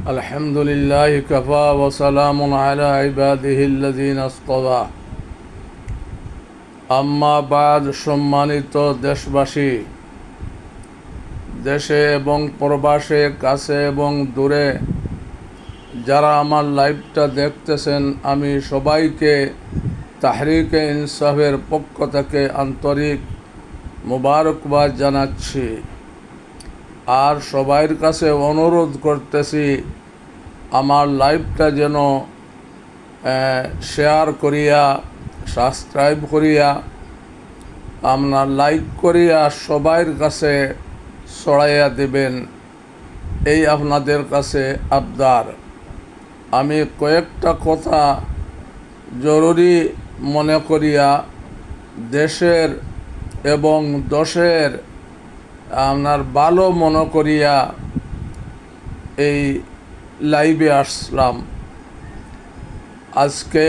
الحمد لله كفى وسلام على عباده الذين اصطفى আম্মা বাদ সম্মানিত দেশবাসী দেশে এবং প্রবাসে কাছে এবং দূরে যারা আমার লাইভটা দেখতেছেন আমি সবাইকে তাহরিকে ইনসাফের পক্ষ থেকে আন্তরিক মোবারকবাদ জানাচ্ছি আর সবাইয়ের কাছে অনুরোধ করতেছি আমার লাইভটা যেন শেয়ার করিয়া, সাবস্ক্রাইব করিয়া আপনার লাইক করিয়া সবাইয়ের কাছে ছড়াইয়া দেবেন, এই আপনাদের কাছে আবদার। আমি কয়েকটা কথা জরুরি মনে করিয়া দেশের এবং দশের আপনার ভালো মনে করিয়া এই লাইভে আসলাম। আজকে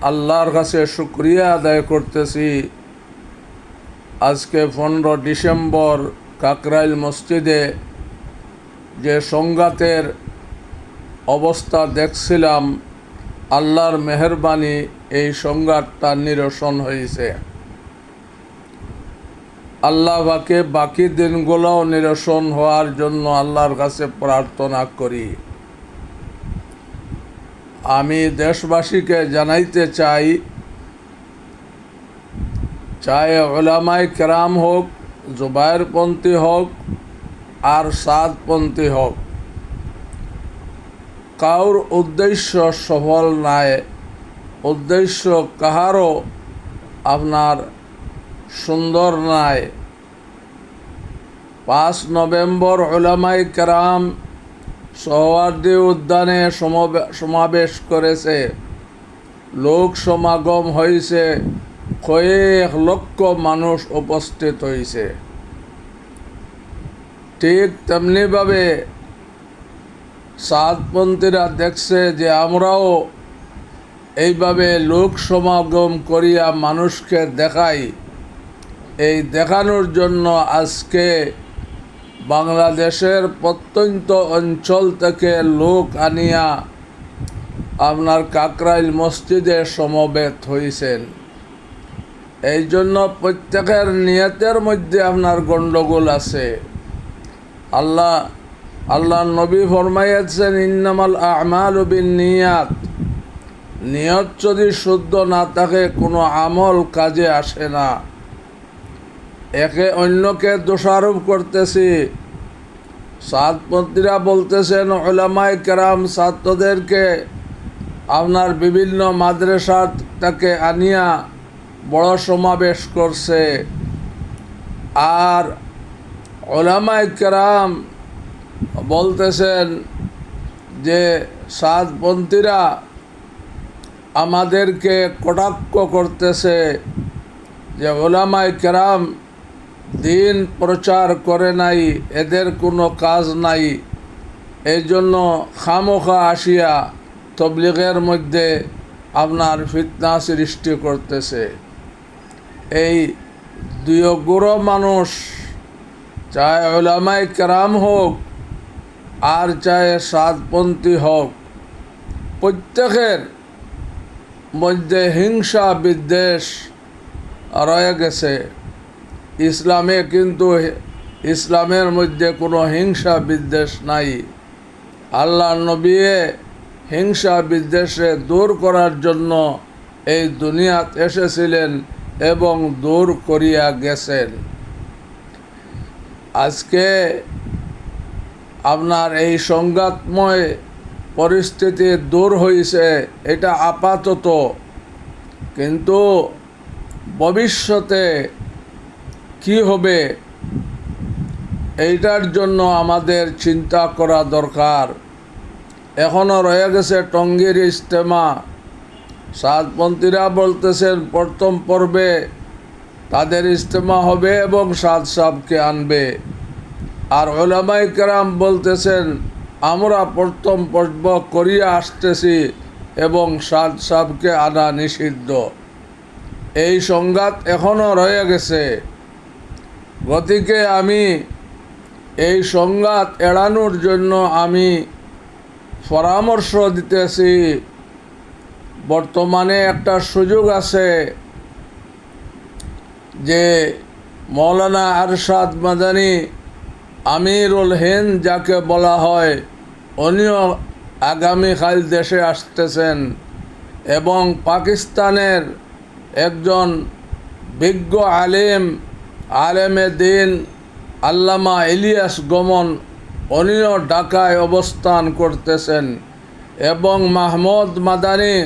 আল্লাহর কাছে শুক্রিয়া আদায় করতেছি। আজকে পনেরো ডিসেম্বর কাকরাইল মসজিদে যে সংঘাতের অবস্থা দেখছিলাম, আল্লাহর মেহরবানি এই সংঘাতটা নিরসন হয়েছে। আল্লাহকে বাকি দিনগুলোও নিরসন হওয়ার জন্য আল্লাহর কাছে প্রার্থনা করি। আমি দেশবাসীকে জানাইতে চাই চাই ওলামাই কেরাম হোক জুবায়েরপন্থী হোক আর সাদপন্থী হোক। কাউর উদ্দেশ্য সফল নাই, উদ্দেশ্য কাহারও আপনার সুন্দর নাই। পাঁচ নভেম্বর ওলামাই কেরাম সহওয়ার্দী উদ্যানে সমাবেশ করেছে। লোক সমাগম হয়েছে কয়েক লক্ষ মানুষ উপস্থিত হয়েছে ঠিক তেমনিভাবে সাতপন্থীরা দেখছে যে আমরাও এইভাবে লোক সমাগম করিয়া মানুষকে দেখাই। এই দেখানোর জন্য আজকে বাংলাদেশের প্রত্যন্ত অঞ্চল থেকে লোক আনিয়া আপনার কাকরাইল মসজিদে সমবেত হয়েছেন এই জন্য প্রত্যেকের নিয়তের মধ্যে আপনার গণ্ডগোল আছে। আল্লাহ আল্লাহ নবী ফরমাইয়াছেন, ইন্নামাল আমাল বিন নিয়াত নিয়ত যদি শুদ্ধ না থাকে, কোনো আমল কাজে আসে না। একে অন্যকে দোষারোপ করতেছি। সাতপন্থীরা বলতেছেন ওলামাই কেরাম ছাত্রদেরকে আপনার বিভিন্ন মাদ্রাসাটাকে আনিয়া বড় সমাবেশ করছে। আর ওলামাই কেরাম বলতেছেন যে সাতপন্থীরা আমাদেরকে কটাক্ষ করতেছে যে ওলামাই কেরাম দিন প্রচার করে নাই, এদের কোনো কাজ নাই। এই জন্য খামোখা আসিয়া তবলিগের মধ্যে আপনার ফিতনা সৃষ্টি করতেছে। এই দুই গুরু মানুষ, চায় ওলামাই কেরাম হোক, আর চায় সাতপন্থী হোক, প্রত্যেকের মধ্যে হিংসা বিদ্বেষ রয়ে গেছে। ইসলামে কিন্তু ইসলামের মধ্যে কোনো হিংসা বিদ্বেষ নাই। আল্লাহ নবীয়ে হিংসা বিদ্বেষে দূর করার জন্য এই দুনিয়াত এসেছিলেন এবং দূর করিয়া গেছেন। আজকে আপনার এই সংঘাতময় পরিস্থিতি দূর হয়েছে এটা আপাতত। কিন্তু ভবিষ্যতে কি হবে? এইটার জন্য আমাদের চিন্তা করা দরকার। এখনও রয়ে গেছে টঙ্গির ইজতেমা। সাতপন্থীরা বলতেছেন, প্রথম পর্বে তাদের ইজতেমা হবে এবং সাদ সাহকে আনবে। আর ওলামাই কেরাম বলতেছেন, আমরা প্রথম পর্ব করিয়া আসতেছি এবং সাদ সাহকে আনা নিষিদ্ধ। এই সংঘাত এখনও রয়ে গেছে। গতিকে আমি এই সংঘাত এড়ানোর জন্য আমি পরামর্শ দিতেছি। বর্তমানে একটা সুযোগ আছে যে মৌলানা আরশাদ মাদানি আমিরুল হিন্দ যাকে বলা হয়, উনিও আগামীকাল দেশে আসতেছেন এবং পাকিস্তানের একজন বিজ্ঞ আলেম আলেমে দিন আল্লামা ইলিয়াস গমন উনিও ঢাকায় অবস্থান করতেছেন এবং মাহমুদ মাদানি,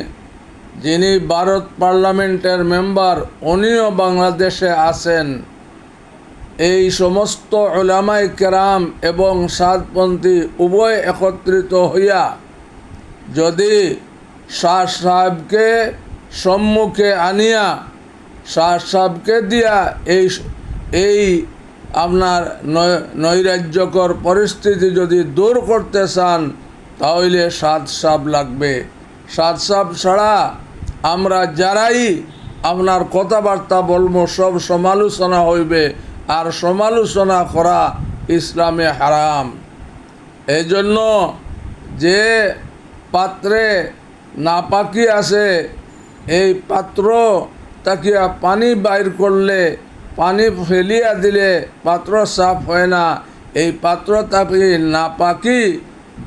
যিনি ভারত পার্লামেন্টের মেম্বার, উনিও বাংলাদেশে আছেন। এই সমস্ত ওলামাই কেরাম এবং সাতপন্থী উভয় একত্রিত হইয়া যদি শাহ সাহেবকে সম্মুখে আনিয়া, শাহ সাহেবকে দিয়া এই এই আপনার নৈরাজ্যকর পরিস্থিতি যদি দূর করতে চান, তাহলে সাত সাপ লাগবে। সাত সাপ ছাড়া আমরা যারাই আপনার কথাবার্তা বলব, সব সমালোচনা হইবে, আর সমালোচনা করা ইসলামে হারাম। এই জন্য যে পাত্রে নাপাকি আছে, এই পাত্র তাকিয়া পানি বাইর করলে পানি ফেলিয়া দিলে পাত্র সাফ হয় না। এই পাত্র তাকে নাপাকি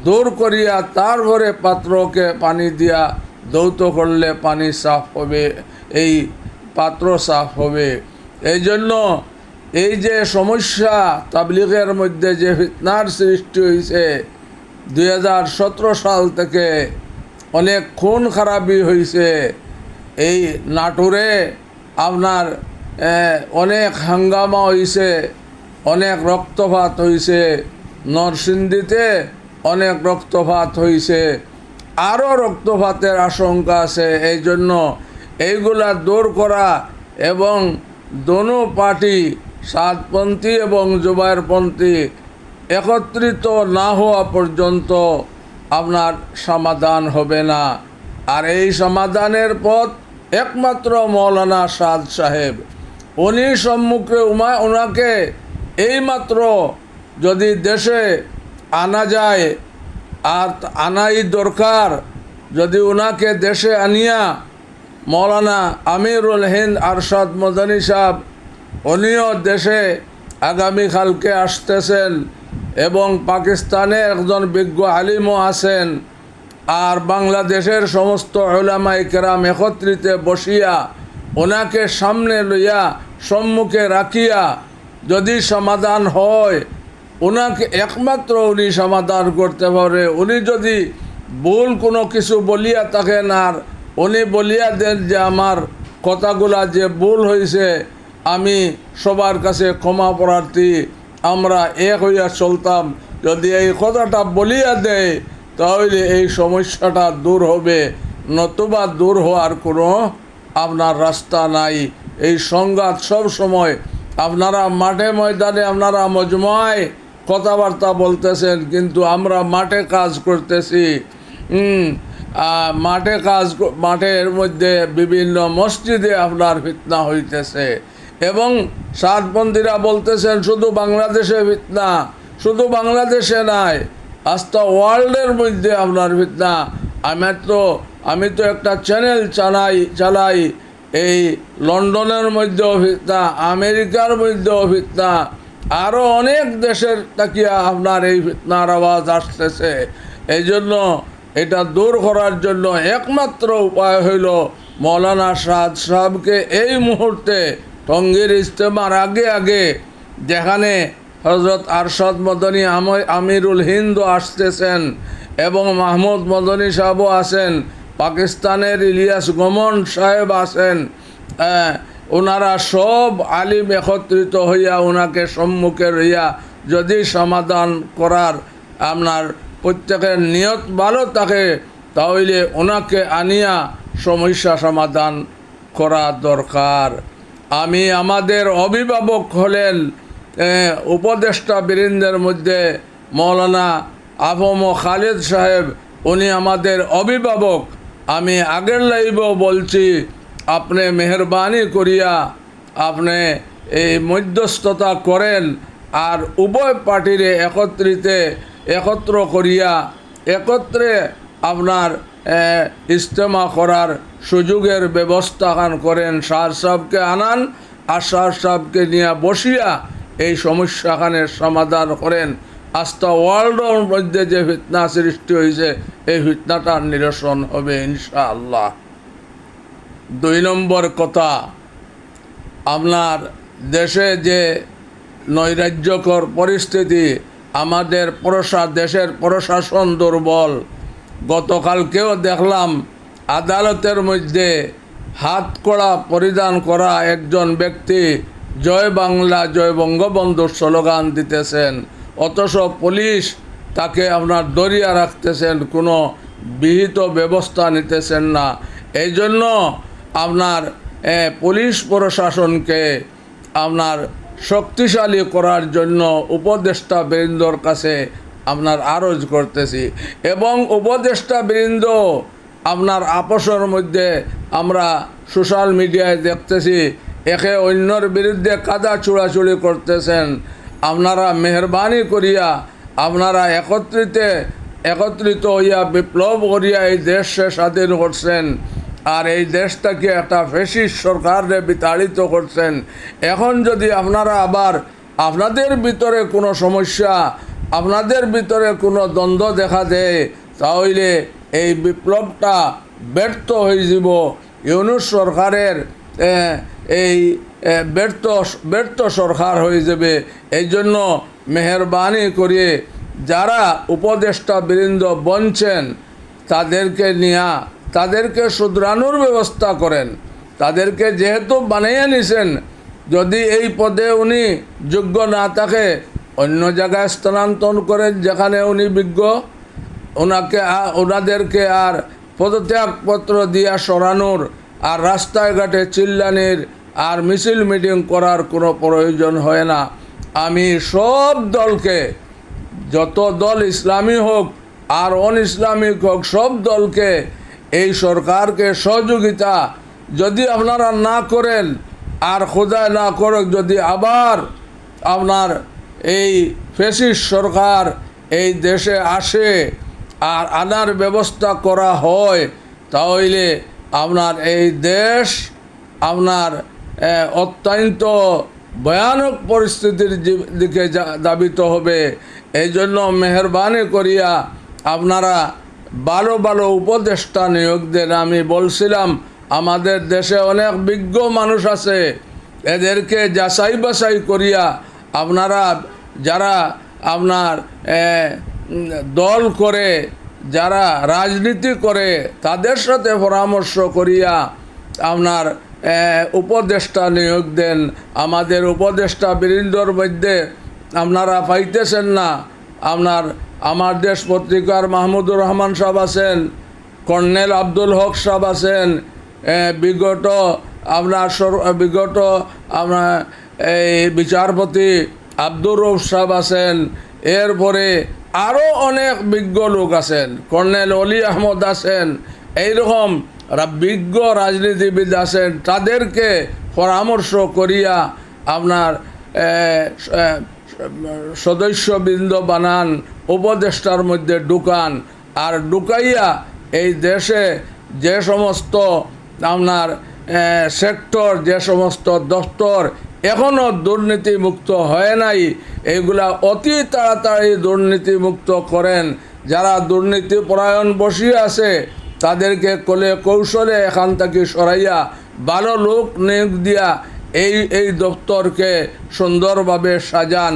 দূর করিয়া তারপরে পাত্রকে পানি দিয়া দৌত করলে পানি সাফ হবে, এই পাত্র সাফ হবে। এই জন্য এই যে সমস্যা তাবলিগের মধ্যে যে ফিতনার সৃষ্টি হয়েছে দু হাজার সতেরো সাল থেকে অনেক খুন খারাপি হয়েছে এই নাটোরে আপনার অনেক হাঙ্গামা হয়েছে অনেক রক্তপাত হয়েছে নরসিংদীতে অনেক রক্তপাত হয়েছে আরও রক্তপাতের আশঙ্কা আছে এই জন্য এইগুলা দূর করা এবং দোনো পার্টি, সাতপন্থী এবং জুবাইরপন্থী, একত্রিত না হওয়া পর্যন্ত আপনার সমাধান হবে না। আর এই সমাধানের পথ একমাত্র মৌলানা সাদ সাহেব। উনি সম্মুখে উমা ওনাকে এইমাত্র যদি দেশে আনা যায়, আর আনাই দরকার, যদি ওনাকে দেশে আনিয়া, মৌলানা আমিরুল হিন্দ আরশাদ মদনী সাহেব, উনিও দেশে আগামীকালকে আসতেছেন এবং পাকিস্তানে একজন বিজ্ঞ আলিমও আছেন, আর বাংলাদেশের সমস্ত ওলামাই কেরাম একত্রিত বসিয়া ওনাকে সামনে লইয়া সম্মুখে রাখিয়া যদি সমাধান হয় ওনাকে একমাত্র উনি সমাধান করতে পারে। উনি যদি ভুল কোনো কিছু বলিয়া থাকেন আর উনি বলিয়া দেন যে আমার কথাগুলা যে ভুল হয়েছে আমি সবার কাছে ক্ষমা প্রার্থী, আমরা এক হইয়া চলতাম। যদি এই কথাটা বলিয়া দেয়, তাহলে এই সমস্যাটা দূর হবে, নতুবা দূর হওয়ার কোনো আপনার রাস্তা নাই। এই সংঘাত সব সময় আপনারা মাঠে ময়দানে, আপনারা মজমায় কথাবার্তা বলতেছেন, কিন্তু আমরা মাঠে কাজ করতেছি। মাঠে কাজ মাঠের মধ্যে বিভিন্ন মসজিদে আপনার ফিতনা হইতেছে। এবং সাতবন্দীরা বলতেছেন, শুধু বাংলাদেশে ফিতনা, শুধু বাংলাদেশে নাই আস্তা ওয়ার্ল্ডের মধ্যে আপনার ফিতনা। আমার তো আমি তো একটা চ্যানেল চালাই চালাই। এই লন্ডনের মধ্যেও ফিতনা আমেরিকার মধ্যে ফিতনা আরও অনেক দেশের তাকিয়া আপনার এই ফিতনার আওয়াজ আসতেছে। এই জন্য এটা দূর করার জন্য একমাত্র উপায় হইল মৌলানা সাদ সাহেবকে এই মুহূর্তে টঙ্গীর ইজতেমার আগে আগে যেখানে হজরত আরশদ মদনী আম- আমিরুল হিন্দু আসতেছেন এবং মাহমুদ মদনী সাহেবও আছেন পাকিস্তানের ইলিয়াস গমন সাহেব আছেন আহ, ওনারা সব আলিম একত্রিত হইয়া ওনাকে সম্মুখে রইয়া যদি সমাধান করার আপনার প্রত্যেকের নিয়ত ভালো থাকে তাহলে ওনাকে আনিয়া সমস্যা সমাধান করা দরকার। আমি আমাদের অভিভাবক হলেন উপদেষ্টা বীরেন্দ্রের মধ্যে মৌলানা আফম খালেদ সাহেব উনি আমাদের অভিভাবক। আমি আগের লাইভও বলছি, আপনি মেহরবানি করিয়া আপনি এই মধ্যস্থতা করেন আর উভয় পার্টিরে একত্রিতে একত্র করিয়া একত্রে আপনার ইজতেমা করার সুযোগের ব্যবস্থা করেন। শাহ সাহেবকে আনান আর শাহ সাহেবকে নিয়ে বসিয়া এই সমস্যাখানের সমাধান করেন। আস্থা ওয়ার্ল্ডের মধ্যে যে ফিতনা সৃষ্টি হয়েছে এই ফিতনাটার নিরসন হবে ইনশাআল্লাহ দুই নম্বর কথা, আপনার দেশে যে নৈরাজ্যকর পরিস্থিতি, আমাদের প্রশা, দেশের প্রশাসন দুর্বল। গতকালকেও দেখলাম, আদালতের মধ্যে হাত কড়া পরিধান করা একজন ব্যক্তি, জয় বাংলা, জয় বঙ্গবন্ধুর স্লোগান দিতেছেন। অথচ পুলিশ তাকে আপনার দরিয়া রাখতেছেন, কোনো বিহিত ব্যবস্থা নিতেছেন না। এই জন্য আপনার পুলিশ প্রশাসনকে আপনার শক্তিশালী করার জন্য উপদেষ্টা বৃন্দর কাছে আপনার আরজ করতেছি। এবং উপদেষ্টা বৃন্দ আপনার আপসের মধ্যে আমরা সোশ্যাল মিডিয়ায় দেখতেছি, একে অন্যর বিরুদ্ধে কাদা চূড়াচুড়ি করতেছেন। আপনারা মেহরবানি করিয়া আপনারা একত্রিতে একত্রিত হইয়া বিপ্লব করিয়া এই দেশে স্বাধীন করছেন। আর এই দেশটাকে একটা ফেসিস সরকারে বিতাড়িত করছেন। এখন যদি আপনারা আবার আপনাদের ভিতরে কোনো সমস্যা, আপনাদের ভিতরে কোনো দ্বন্দ্ব দেখা দেয়, তাহলে এই বিপ্লবটা ব্যর্থ হয়ে যাব। ইউনুস সরকারের এই ব্যর্থ ব্যর্থ সরকার হয়ে যাবে। এই জন্য মেহরবানি করে যারা উপদেষ্টা বৃন্দ বনছেন, তাদেরকে নিয়া, তাদেরকে শুধরানোর ব্যবস্থা করেন। তাদেরকে যেহেতু বানিয়ে নিছেন, যদি এই পদে উনি যোগ্য না থাকে, অন্য জায়গায় স্থানান্তর করেন যেখানে উনি বিজ্ঞ ওনাকে ওনাদেরকে আর পদত্যাগপত্র দিয়া সরানোর আর রাস্তায় ঘাটে চিল্লানির আর মিছিল মিটিং করার কোনো প্রয়োজন হয় না। আমি সব দলকে, যত দল ইসলামী হোক আর অন ইসলামিক হোক, সব দলকে এই সরকারকে সহযোগিতা যদি আপনারা না করেন আর খোদায় না করুক, যদি আবার আপনার এই ফেসিস সরকার এই দেশে আসে আর আনার ব্যবস্থা করা হয়, তাহলে আপনার এই দেশ, আপনার অত্যন্ত ভয়ানক পরিস্থিতির দিকে দাবিত হবে। এই জন্য মেহরবানি করিয়া আপনারা ভালো ভালো উপদেষ্টা নিয়োগ দেন। আমি বলছিলাম, আমাদের দেশে অনেক বিজ্ঞ মানুষ আছে। এদেরকে যাচাই বাছাই করিয়া আপনারা যারা আপনার দল করে, যারা রাজনীতি করে, তাদের সাথে পরামর্শ করিয়া আপনার উপদেষ্টা নিয়োগ দেন। আমাদের উপদেষ্টা বৃন্দর মধ্যে আপনারা পাইতেছেন না। আপনার, আমার দেশ পত্রিকার মাহমুদুর রহমান সাহেব আছেন, কর্নেল আব্দুল হক সাহেব আছেন বিগত আপনার বিগত আপনার এই বিচারপতি আব্দুর রৌফ সাহেব আছেন, এরপরে আরও অনেক বিজ্ঞ লোক আছেন, কর্নেল অলি আহমদ আছেন, এইরকম বিজ্ঞ রাজনীতিবিদ আছেন, তাদেরকে পরামর্শ করিয়া আপনার সদস্যবৃন্দ বানান, উপদেষ্টার মধ্যে ঢুকান, আর ঢুকাইয়া এই দেশে যে সমস্ত আপনার সেক্টর, যে সমস্ত দপ্তর এখনও দুর্নীতিমুক্ত হয় নাই এইগুলা অতি তাড়াতাড়ি দুর্নীতিমুক্ত করেন। যারা দুর্নীতি পরায়ণ বসিয়ে আছে তাদেরকে কোলে কৌশলে এখান থেকে সরাইয়া ভালো লোক নিয়োগ দিয়া এই এই দপ্তরকে সুন্দরভাবে সাজান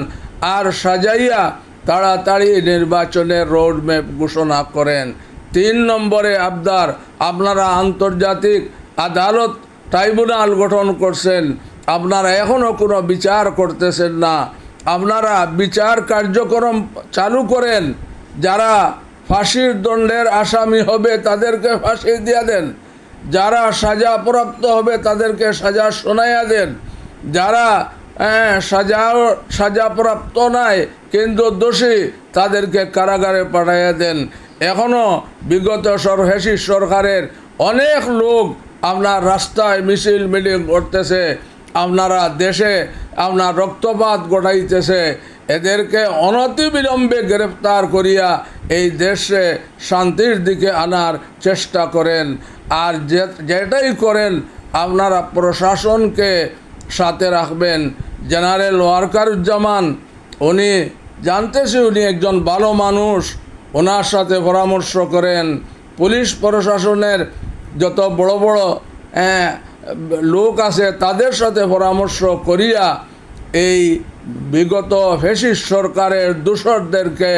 আর সাজাইয়া তাড়াতাড়ি নির্বাচনের রোড ম্যাপ ঘোষণা করেন। তিন নম্বরে আবদার, আপনারা আন্তর্জাতিক আদালত ট্রাইব্যুনাল গঠন করছেন। আপনারা এখনও কোনো বিচার করতেছেন না। আপনারা বিচার কার্যক্রম চালু করেন। যারা ফাঁসির দণ্ডের আসামি হবে তাদেরকে ফাঁসি দিয়া দেন। যারা সাজাপ্রাপ্ত হবে তাদেরকে সাজা শোনাইয়া দেন। যারা হ্যাঁ, সাজা সাজাপ্রাপ্ত নাই কিন্তু দোষী তাদেরকে কারাগারে পাঠাইয়া দেন। এখনও বিগত সরহেসি সরকারের অনেক লোক আপনার রাস্তায় মিছিল মিটিং করতেছে আপনারা দেশে আপনার রক্তপাত ঘটাইতেছে। এদেরকে অনতিবিলম্বে গ্রেফতার করিয়া এই দেশে শান্তির দিকে আনার চেষ্টা করেন। আর যেটাই করেন, আপনারা প্রশাসনকে সাথে রাখবেন। জেনারেল ওয়ার্কারুজ্জামান, উনি জানতেছি উনি একজন ভালো মানুষ, ওনার সাথে পরামর্শ করেন। পুলিশ প্রশাসনের যত বড় বড় লোক আছে, তাদের সাথে পরামর্শ করিয়া এই বিগত ফেসিস সরকারের দূষরদেরকে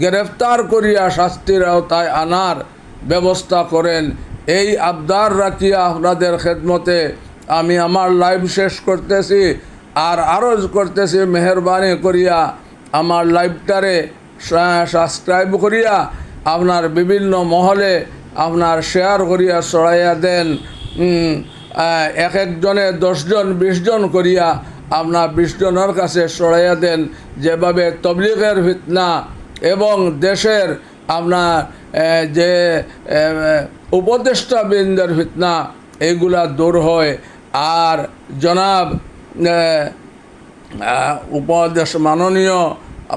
গ্রেফতার করিয়া শাস্তির আওতায় আনার ব্যবস্থা করেন। এই আবদার রাখিয়া আপনাদের খেদমতে আমি আমার লাইভ শেষ করতেছি আর আরজ করতেছি মেহরবানি করিয়া আমার লাইভটারে সাবস্ক্রাইব করিয়া আপনার বিভিন্ন মহলে আপনার শেয়ার করিয়া ছড়াইয়া দেন। এক একজনে দশজন, বিশজন করিয়া আপনার বিশজনের কাছে ছড়াইয়া দেন। যেভাবে তবলিগের ফিতনা এবং দেশের আপনার যে উপদেষ্টা বৃন্দের ফিতনা, এগুলা দূর হয়। আর জনাব উপদেশ, মাননীয়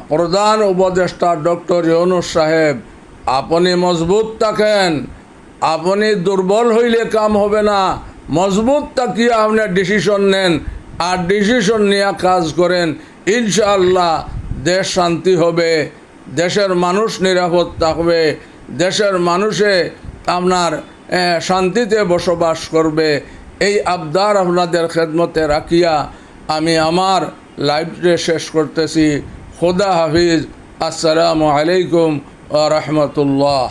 প্রধান উপদেষ্টা ডক্টর ইউনুস সাহেব, আপনি মজবুত থাকেন। আপনি দুর্বল হইলে কাম হবে না। মজবুত তাকিয়ে আপনি ডিসিশন নেন। আর ডিসিশন নিয়ে কাজ করেন। ইনশাআল্লাহ দেশ শান্তি হবে। দেশের মানুষ নিরাপদ থাকবে, দেশের মানুষে আপনার শান্তিতে বসবাস করবে। এই আবদার আপনাদের খেদমতে রাখিয়া আমি আমার লাইভে শেষ করতেছি। খোদা হাফিজ। আসসালামু আলাইকুম ও রহমতুল্লাহ।